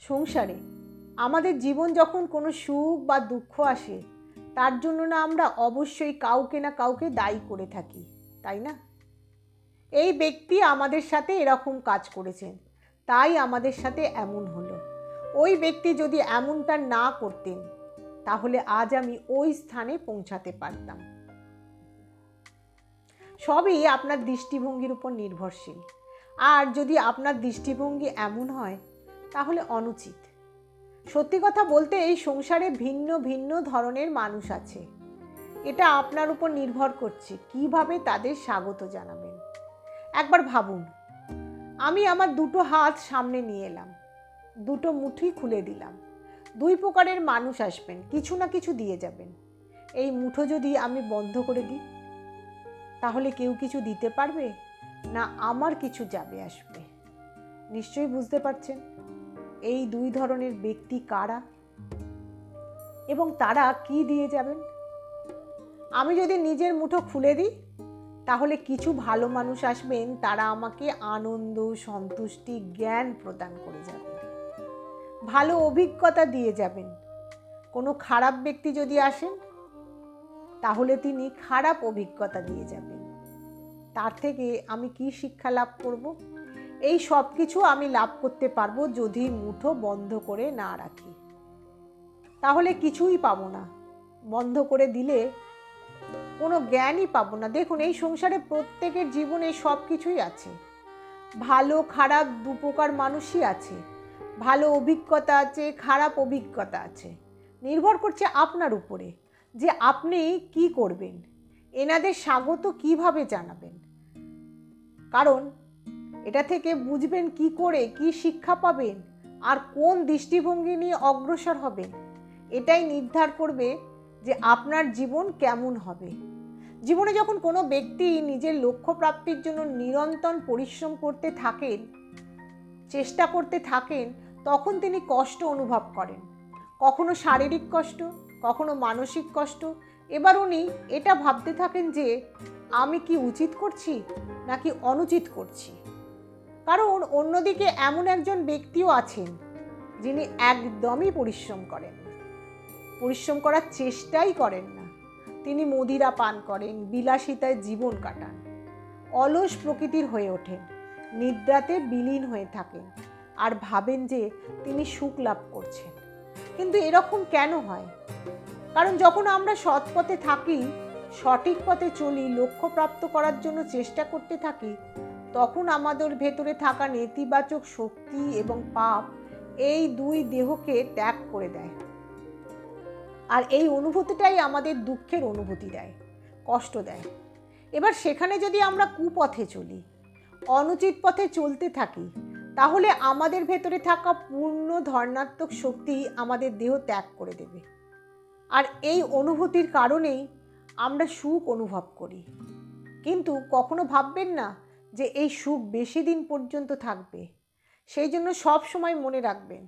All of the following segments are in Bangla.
সংসারে। আমাদের জীবন যখন কোনো সুখ বা দুঃখ আসে, তার জন্য না আমরা অবশ্যই কাউকে না কাউকে দায়ী করে থাকি, তাই না? এই ব্যক্তি আমাদের সাথে এরকম কাজ করেছেন, তাই আমাদের সাথে এমন হলো। ওই ব্যক্তি যদি এমনটা না করতেন, তাহলে আজ আমি ওই স্থানে পৌঁছাতে পারতাম। সবই আপনার দৃষ্টিভঙ্গির উপর নির্ভরশীল। আর যদি আপনার দৃষ্টিভঙ্গি এমন হয় তাহলে অনুচিত। সত্যি কথা বলতে এই সংসারে ভিন্ন ভিন্ন ধরনের মানুষ আছে। এটা আপনার উপর নির্ভর করছে কীভাবে তাদের স্বাগত জানাবেন। একবার ভাবুন, আমি আমার দুটো হাত সামনে নিয়ে এলাম, দুটো মুঠি খুলে দিলাম, দুই প্রকারের মানুষ আসবেন, কিছু না কিছু দিয়ে যাবেন। এই মুঠো যদি আমি বন্ধ করে দিই, তাহলে কেউ কিছু দিতে পারবে? না আমার কিছু যাবে আসবে? নিশ্চয়ই বুঝতে পারছেন? এই দুই ধরনের ব্যক্তি কারা? এবং তারা কি দিয়ে যাবেন? আমি যদি নিজের মুঠো খুলে দিই, তাহলে কিছু ভালো মানুষ আসবেন, তারা আমাকে আনন্দ, সন্তুষ্টি, জ্ঞান প্রদান করে যাবে ভালো অভিজ্ঞতা দিয়ে যাবেন। কোনো খারাপ ব্যক্তি যদি আসেন, তাহলে তিনি খারাপ অভিজ্ঞতা দিয়ে যাবেন। তার থেকে আমি কি শিক্ষা লাভ করব? এই সব কিছু আমি লাভ করতে পারব যদি মুঠো বন্ধ করে না রাখি। তাহলে কিছুই পাবো না। বন্ধ করে দিলে কোনো জ্ঞানই পাবো না। দেখুন, এই সংসারে প্রত্যেকের জীবনে সব কিছুই আছে। ভালো, খারাপ দু প্রকার মানুষই আছে। ভালো অভিজ্ঞতা আছে, খারাপ অভিজ্ঞতা আছে। নির্ভর করছে আপনার উপরে যে আপনি কি করবেন। এনাদের স্বাগত কীভাবে জানাবেন? কারণ এটা থেকে বুঝবেন কি করে কি শিক্ষা পাবেন আর কোন দৃষ্টিভঙ্গি নিয়ে অগ্রসর হবেন এটাই নির্ধার করবে যে আপনার জীবন কেমন হবে। জীবনে যখন কোনো ব্যক্তি নিজের লক্ষ্য প্রাপ্তির জন্য নিরন্তর পরিশ্রম করতে থাকেন, চেষ্টা করতে থাকেন, তখন তিনি কষ্ট অনুভব করেন। কখনো শারীরিক কষ্ট, কখনো মানসিক কষ্ট। এবার উনি এটা ভাবতে থাকেন যে, আমি কি উচিত করছি নাকি অনুচিত করছি? কারণ অন্যদিকে এমন একজন ব্যক্তিও আছেন যিনি একদমই পরিশ্রম করেন পরিশ্রম করার চেষ্টাই করেন না। তিনি মদিরা পান করেন, বিলাসিতায় জীবন কাটান, অলস প্রকৃতির হয়ে ওঠেন, নিদ্রাতে বিলীন হয়ে থাকেন আর ভাবেন যে তিনি সুখ লাভ করছেন। কিন্তু এরকম কেন হয়? কারণ যখন আমরা সৎ পথে থাকি, সঠিক পথে চলি, লক্ষ্য প্রাপ্ত করার জন্য চেষ্টা করতে থাকি তখন আমাদের ভেতরে থাকা নেতিবাচক শক্তি এবং পাপ এই দুই দেহকে ত্যাগ করে দেয়। আর এই অনুভূতিটাই আমাদের দুঃখের অনুভূতি দেয়, কষ্ট দেয়। এবার সেখানে যদি আমরা কুপথে চলি, অনুচিত পথে চলতে থাকি, তাহলে আমাদের ভেতরে থাকা পূর্ণ ধর্নাত্মক শক্তি আমাদের দেহ ত্যাগ করে দেবে। আর এই অনুভূতির কারণেই আমরা সুখ অনুভব করি। কিন্তু কখনো ভাববেন না যে এই সুখ বেশি দিন পর্যন্ত থাকবে। সেই জন্য সব সময় মনে রাখবেন,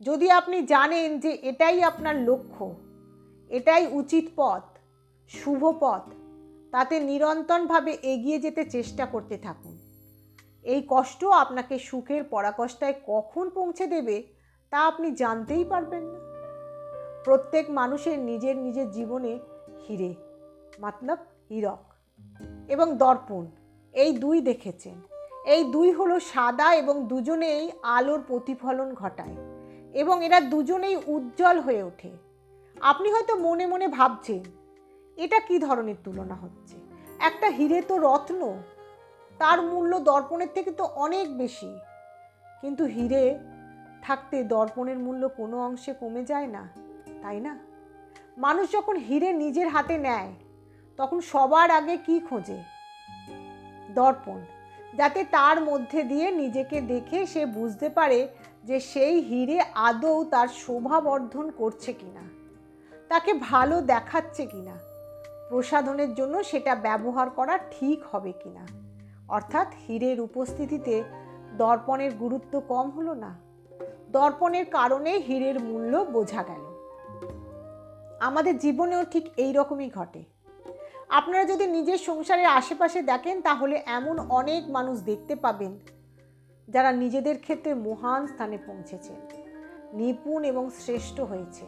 যদি আপনি জানেন যে এটাই আপনার লক্ষ্য, এটাই উচিত পথ, শুভ পথ, তাতে নিরন্তরভাবে এগিয়ে যেতে চেষ্টা করতে থাকুন। এই কষ্ট আপনাকে সুখের পরাকষ্টায় কখন পৌঁছে দেবে তা আপনি জানতেই পারবেন না। প্রত্যেক মানুষের নিজের নিজের জীবনে হিরে, মতলব হীরক এবং দর্পণ। এই দুই দেখেছেন। এই দুই হলো সাদা এবং দুজনেই আলোর প্রতিফলন ঘটায় এবং এরা দুজনেই উজ্জ্বল হয়ে ওঠে। আপনি হয়তো মনে মনে ভাবছেন, এটা কি ধরনের তুলনা হচ্ছে? একটা হিরে তো রত্ন, তার মূল্য দর্পণের থেকে তো অনেক বেশি। কিন্তু হিরে থাকতে দর্পণের মূল্য কোনো অংশে কমে যায় না, তাই না? মানুষ যখন হিরে নিজের হাতে নেয়, তখন সবার আগে কি খোঁজে? দর্পণ, যাতে তার মধ্যে দিয়ে নিজেকে দেখে সে বুঝতে পারে যে সেই হিরে আদৌ তার শোভা বর্ধন করছে কিনা, তাকে ভালো দেখাচ্ছে কিনা, প্রসাধনের জন্য সেটা ব্যবহার করা ঠিক হবে কিনা। অর্থাৎ হীরের উপস্থিতিতে দর্পণের গুরুত্ব কম হলো না। দর্পণের কারণে হীরের মূল্য বোঝা গেল। আমাদের জীবনেও ঠিক এই রকমই ঘটে। আপনারা যদি নিজের সংসারের আশেপাশে দেখেন, তাহলে এমন অনেক মানুষ দেখতে পাবেন যারা নিজেদের ক্ষেত্রে মহান স্থানে পৌঁছেছেন নিপুণ এবং শ্রেষ্ঠ হয়েছে।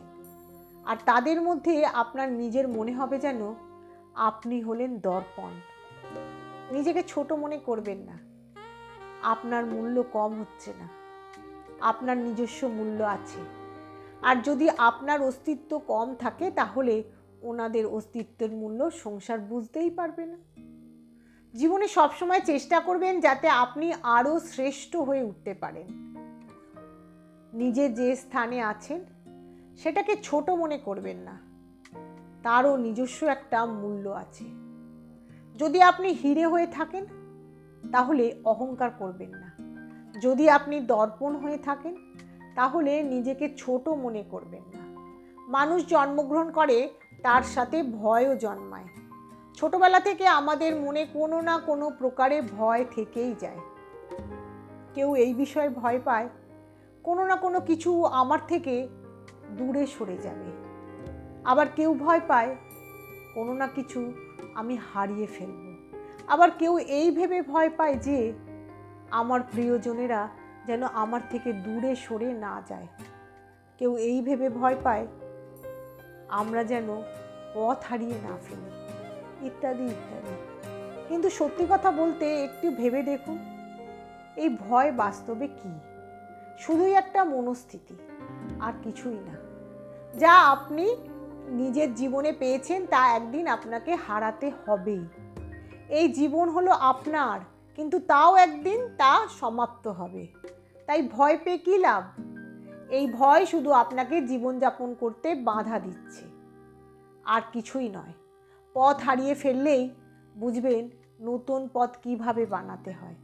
আর তাদের মধ্যে আপনার নিজের মনে হবে যেন আপনি হলেন দর্পণ। নিজেকে ছোট মনে করবেন না। আপনার মূল্য কম হচ্ছে না। আপনার নিজস্ব মূল্য আছে। আর যদি আপনার অস্তিত্ব কম থাকে, তাহলে ওনাদের অস্তিত্বের মূল্য সংসার বুঝতেই পারবে না। জীবনে সবসময় চেষ্টা করবেন যাতে আপনি আরও শ্রেষ্ঠ হয়ে উঠতে পারেন। নিজে যে স্থানে আছেন, সেটাকে ছোট মনে করবেন না। তারও নিজস্ব একটা মূল্য আছে। যদি আপনি হিরে হয়ে থাকেন, তাহলে অহংকার করবেন না। যদি আপনি দর্পণ হয়ে থাকেন, তাহলে নিজেকে ছোট মনে করবেন না। মানুষ জন্মগ্রহণ করে তার সাথে ভয়ও জন্মায়। ছোটবেলা থেকে আমাদের মনে কোনো না কোনো প্রকারে ভয় থেকেই যায়। কেউ এই বিষয়ে ভয় পায়, কোনো না কোনো কিছু আমার থেকে দূরে সরে যাবে। আবার কেউ ভয় পায়, কোনো না কিছু আমি হারিয়ে ফেলব। আবার কেউ এই ভেবে ভয় পায় যে আমার প্রিয়জনেরা যেন আমার থেকে দূরে সরে না যায়। কেউ এই ভেবে ভয় পায় আমরা যেন পথ হারিয়ে না ফেলি। ইত্যাদি ইত্যাদি। কিন্তু সত্যি কথা বলতে একটু ভেবে দেখুন, এই ভয় বাস্তবে কি? শুধুই একটা মনস্থিতি, আর কিছুই না। যা আপনি নিজের জীবনে পেয়েছেন, তা একদিন আপনাকে হারাতে হবেই। এই জীবন হলো আপনার, কিন্তু তাও একদিন তা সমাপ্ত হবে। তাই ভয় পেয়ে কী লাভ? এই ভয় শুধু আপনাকে জীবনযাপন করতে বাধা দিচ্ছে। আর কিছুই নয়, পথ হারিয়ে ফেললেই বুঝবেন নতুন পথ কীভাবে বানাতে হয়।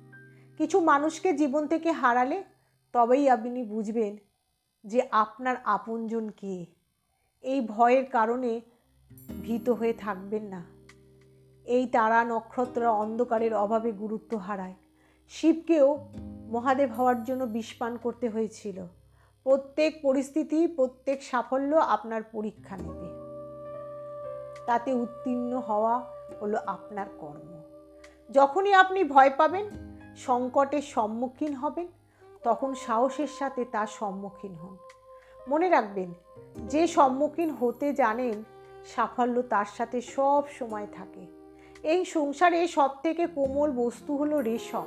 কিছু মানুষকে জীবন থেকে হারালে তবেই আপনি বুঝবেন যে আপনার আপনজন কে। এই ভয়ের কারণে ভীত হয়ে থাকবেন না। এই তারা নক্ষত্র অন্ধকারের অভাবে গুরুত্ব হারায়। শিবকেও মহাদেব হওয়ার জন্য বিষপান করতে হয়েছিল। প্রত্যেক পরিস্থিতি, প্রত্যেক সাফল্য আপনার পরীক্ষা নেবে। তাতে উত্তীর্ণ হওয়া হলো আপনার কর্ম। যখনই আপনি ভয় পাবেন, সংকটের সম্মুখীন হবেন, তখন সাহসের সাথে তার সম্মুখীন হন। মনে রাখবেন, যে সম্মুখীন হতে জানেন, সাফল্য তার সাথে সব সময় থাকে। এই সংসারে সব থেকে কোমল বস্তু হলো রেশম।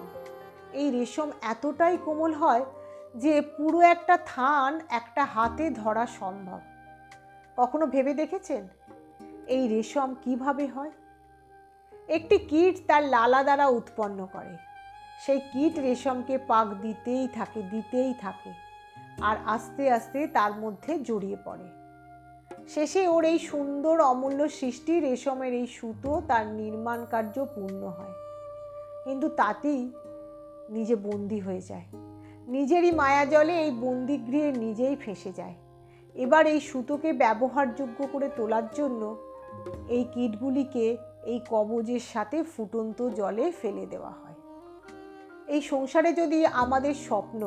এই রেশম এতটাই কোমল হয় যে পুরো একটা থান একটা হাতে ধরা সম্ভব। কখনো ভেবে দেখেছেন? এই রেশম কীভাবে হয়? একটি কীট তার লালা দ্বারা উৎপন্ন করে। সেই কীট রেশমকে পাক দিতেই থাকে দিতেই থাকে আর আস্তে আস্তে তার মধ্যে জড়িয়ে পড়ে। শেষে ওর এই সুন্দর অমূল্য সৃষ্টি রেশমের এই সুতো তার নির্মাণ কার্য পূর্ণ হয়। কিন্তু তাতেই নিজে বন্দি হয়ে যায়। নিজেরই মায়াজলে এই বন্দিগৃহে নিজেই ফেসে যায়। এবার এই সুতোকে ব্যবহারযোগ্য করে তোলার জন্য এই কীটগুলিকে এই কবজের সাথে ফুটন্ত জলে ফেলে দেওয়া হয়। এই সংসারে যদি আমাদের স্বপ্ন,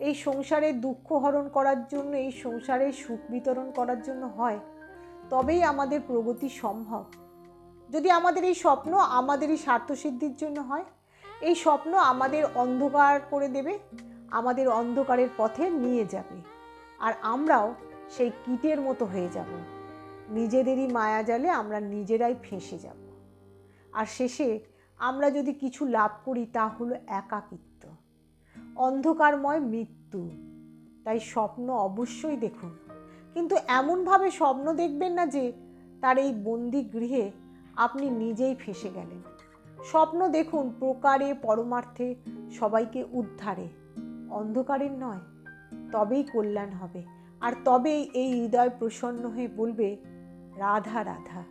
এই সংসারে দুঃখ হরণ করার জন্য, এই সংসারে সুখ বিতরণ করার জন্য হয়, তবেই আমাদের প্রগতি সম্ভব। যদি আমাদের এই স্বপ্ন আমাদেরই স্বার্থসিদ্ধির জন্য হয়, এই স্বপ্ন আমাদের অন্ধকার করে দেবে আমাদের অন্ধকারের পথে নিয়ে যাবে। আর আমরাও সেই কীটের মতো হয়ে যাব। নিজেদেরই মায়াজালে আমরা নিজেরাই ফেঁসে যাব। আর শেষে আমরা যদি কিছু লাভ করি, তা হলো একাকিত্ব। অন্ধকারময় মৃত্যু। তাই স্বপ্ন অবশ্যই দেখুন। কিন্তু এমনভাবে স্বপ্ন দেখবেন না যে, তার এই বন্দি গৃহে আপনি নিজেই ফেসে গেলেন। স্বপ্ন দেখুন প্রকারে, পরমার্থে সবাইকে উদ্ধারে। অন্ধকারের নয়, তবেই কল্যাণ হবে। আর তবেই এই হৃদয় প্রসন্ন হয়ে বলবে, রাধা রাধা।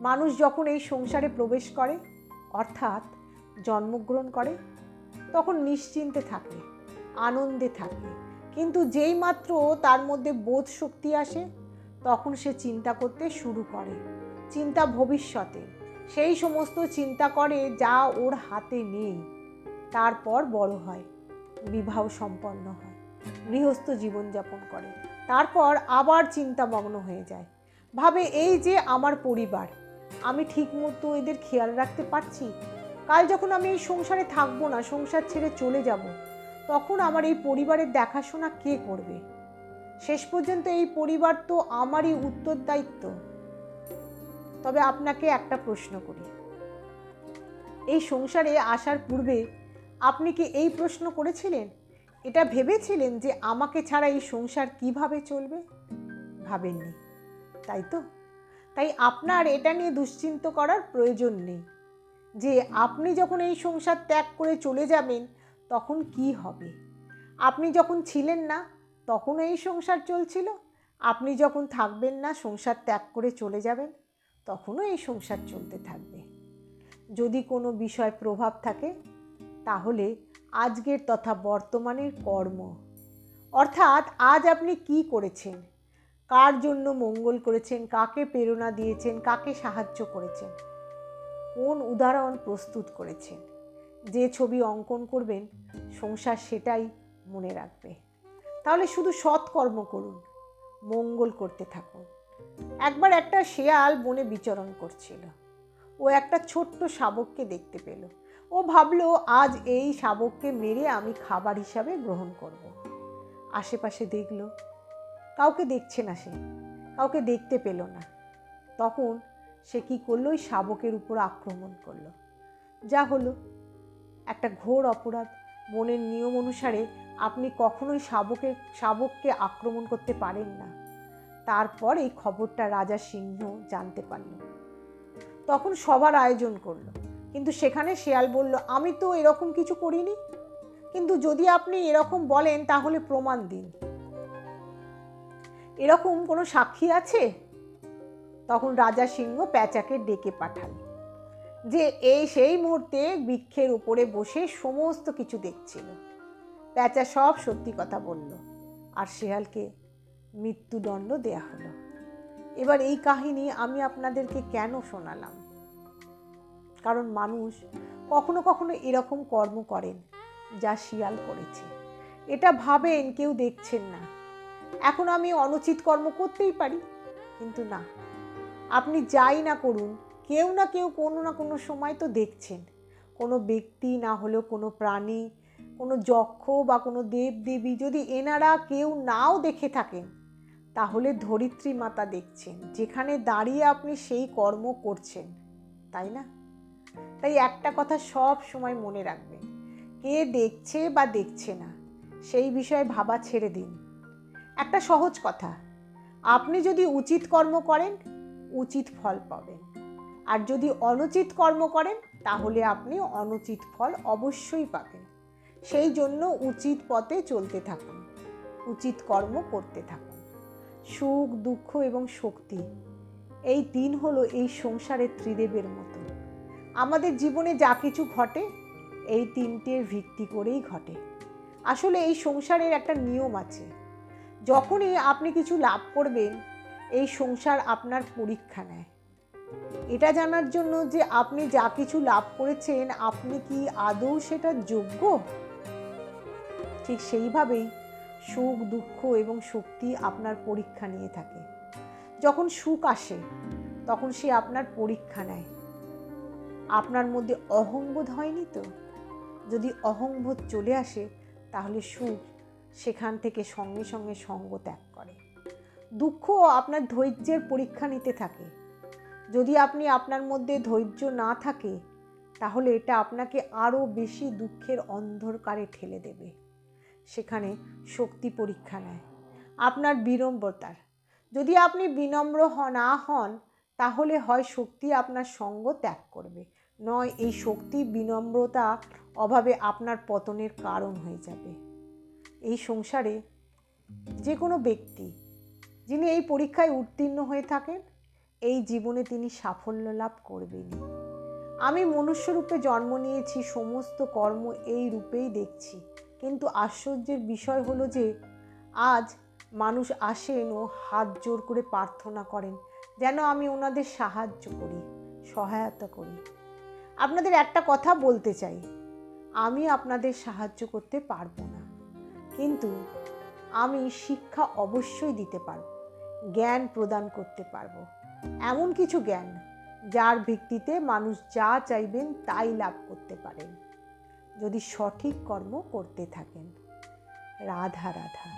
মানুষ যখন এই সংসারে প্রবেশ করে, অর্থাৎ জন্মগ্রহণ করে, তখন নিশ্চিন্তে থাকে, আনন্দে থাকে। কিন্তু যেই মাত্র তার মধ্যে বোধ শক্তি আসে, তখন সে চিন্তা করতে শুরু করে। চিন্তা ভবিষ্যতে। সেই সমস্ত চিন্তা করে যা ওর হাতে নেই। তারপর বড় হয়। বিবাহ সম্পন্ন হয়, গৃহস্থ জীবনযাপন করে। তারপর আবার চিন্তামগ্ন হয়ে যায়। ভাবে, এই যে আমার পরিবার, আমি ঠিকমতো এদের খেয়াল রাখতে পারছি? কাল যখন আমি এই সংসারে থাকব না, সংসার ছেড়ে চলে যাব, তখন আমার এই পরিবারের দেখাশোনা কে করবে? শেষ পর্যন্ত এই পরিবার তো আমারই উত্তর দায়িত্ব। তবে আপনাকে একটা প্রশ্ন করি। এই সংসারে আসার পূর্বে আপনি কি এই প্রশ্ন করেছিলেন? এটা ভেবেছিলেন যে আমাকে ছাড়া এই সংসার কীভাবে চলবে? ভাবেননি। তাই তো? তাই আপনার এটা নিয়ে দুশ্চিন্ত করার প্রয়োজন নেই। যে আপনি যখন এই সংসার ত্যাগ করে চলে যাবেন, তখন কি হবে? আপনি যখন ছিলেন না, তখনও এই সংসার চলছিল? আপনি যখন থাকবেন না, সংসার ত্যাগ করে চলে যাবেন, তখনও এই সংসার চলতে থাকবে। যদি কোনো বিষয় প্রভাব থাকে তাহলে আজকের তথা বর্তমানের কর্ম। অর্থাৎ আজ আপনি কি করেছেন? কার জন্য মঙ্গল করেছেন? কাকে প্রেরণা দিয়েছেন? কাকে সাহায্য করেছেন? কোন উদাহরণ প্রস্তুত করেছেন? যে ছবি অঙ্কন করবেন, সংসার সেটাই মনে রাখবে। তাহলে শুধু সৎকর্ম করুন, মঙ্গল করতে থাকুন। একবার একটা শেয়াল বনে বিচরণ করছিল। ও একটা ছোট্ট শাবককে দেখতে পেল। ও ভাবলো, আজ এই শাবককে মেরে আমি খাবার হিসাবে গ্রহণ করব। আশেপাশে দেখল, কাউকে দেখছে না সে, কাউকে দেখতে পেল না। তখন সে কি করল, ওই শাবকের উপর আক্রমণ করল। যা হলো, একটা ঘোর অপরাধ। মনের নিয়ম অনুসারে আপনি কখনোই শাবকের, শাবককে আক্রমণ করতে পারেন না। তারপর এই খবরটা রাজা সিংহ জানতে পারল। তখন সবার আয়োজন করল। কিন্তু সেখানে শেয়াল বলল, আমি তো এরকম কিছু করিনি। কিন্তু যদি আপনি এরকম বলেন, তাহলে প্রমাণ দিন। এরকম কোনো সাক্ষী আছে? তখন রাজা সিংহ প্যাঁচাকে ডেকে পাঠাল, যে এই সেই মুহূর্তে বৃক্ষের উপরে বসে সমস্ত কিছু দেখছিল। প্যাঁচা সব সত্যি কথা বলল, আর শেয়ালকে মৃত্যুদণ্ড দেয়া হলো। এবার এই কাহিনী আমি আপনাদেরকে কেন শোনালাম? কারণ মানুষ কখনো কখনো এরকম কর্ম করেন যা শিয়াল করেছে। এটা ভাবেন কেউ দেখছেন না। এখন আমি অনুচিত কর্ম করতেই পারি, কিন্তু না। আপনি যাই না করুন, কেউ না কেউ কোনো না কোনো সময় তো দেখছেন। কোনো ব্যক্তি না হলেও কোনো প্রাণী, কোনো যক্ষ বা কোনো দেব দেবী যদি এনারা কেউ নাও দেখে থাকেন, তাহলে ধরিত্রী মাতা দেখছেন, যেখানে দাঁড়িয়ে আপনি সেই কর্ম করছেন, তাই না? তাই একটা কথা সব সময় মনে রাখবেন কে দেখছে বা দেখছে না, সেই বিষয়ে ভাবা ছেড়ে দিন। একটা সহজ কথা, আপনি যদি উচিত কর্ম করেন, উচিত ফল পাবেন। আর যদি অনুচিত কর্ম করেন, তাহলে আপনি অনুচিত ফল অবশ্যই পাবেন। সেই জন্য উচিত পথে চলতে থাকুন, উচিত কর্ম করতে থাকুন। সুখ, দুঃখ এবং শক্তি, এই তিন হলো এই সংসারের ত্রিদেবের মতো। আমাদের জীবনে যা কিছু ঘটে, এই তিনটের ভিত্তি করেই ঘটে। আসলে এই সংসারের একটা নিয়ম আছে। যখনই আপনি কিছু লাভ করবেন, এই সংসার আপনার পরীক্ষা নেয়। এটা জানার জন্য যে আপনি যা কিছু লাভ করেছেন, আপনি কি আদৌ সেটা যোগ্য? ঠিক সেইভাবেই সুখ, দুঃখ এবং শক্তি আপনার পরীক্ষা নিয়ে থাকে। যখন সুখ আসে, তখন সে আপনার পরীক্ষা নেয়। আপনার মধ্যে অহংবোধ হয়নি তো? যদি অহংবোধ চলে আসে, তাহলে সুখ সেখান থেকে সঙ্গে সঙ্গে সঙ্গ ত্যাগ করে। দুঃখ আপনার ধৈর্যের পরীক্ষা নিতে থাকে। যদি আপনি আপনার মধ্যে ধৈর্য না থাকে, তাহলে এটা আপনাকে আরও বেশি দুঃখের অন্ধকারে ঠেলে দেবে। সেখানে শক্তি পরীক্ষা নেয়। আপনার বিনম্রতার। যদি আপনি বিনম্র না হন, তাহলে হয় শক্তি আপনার সঙ্গ ত্যাগ করবে। নয়, এই শক্তি বিনম্রতা অভাবে আপনার পতনের কারণ হয়ে যাবে। এই সংসারে যে কোনো ব্যক্তি যিনি এই পরীক্ষায় উত্তীর্ণ হয়ে থাকেন, এই জীবনে তিনি সাফল্য লাভ করবেনই আমি মনুষ্যরূপে জন্ম নিয়েছি, সমস্ত কর্ম এই রূপেই দেখছি। কিন্তু আশ্চর্যের বিষয় হলো যে, আজ মানুষ আসেন ও হাত জোর করে প্রার্থনা করেন, যেন আমি ওনাদের সাহায্য করি, সহায়তা করি। আপনাদের একটা কথা বলতে চাই। আমি আপনাদের সাহায্য করতে পারব না। কিন্তু আমি শিক্ষা অবশ্যই দিতে পারব, জ্ঞান প্রদান করতে পারব। এমন কিছু জ্ঞান যার ভিত্তিতে মানুষ যা চাইবেন তাই লাভ করতে পারেন। যদি সঠিক কর্ম করতে থাকেন। রাধা রাধা।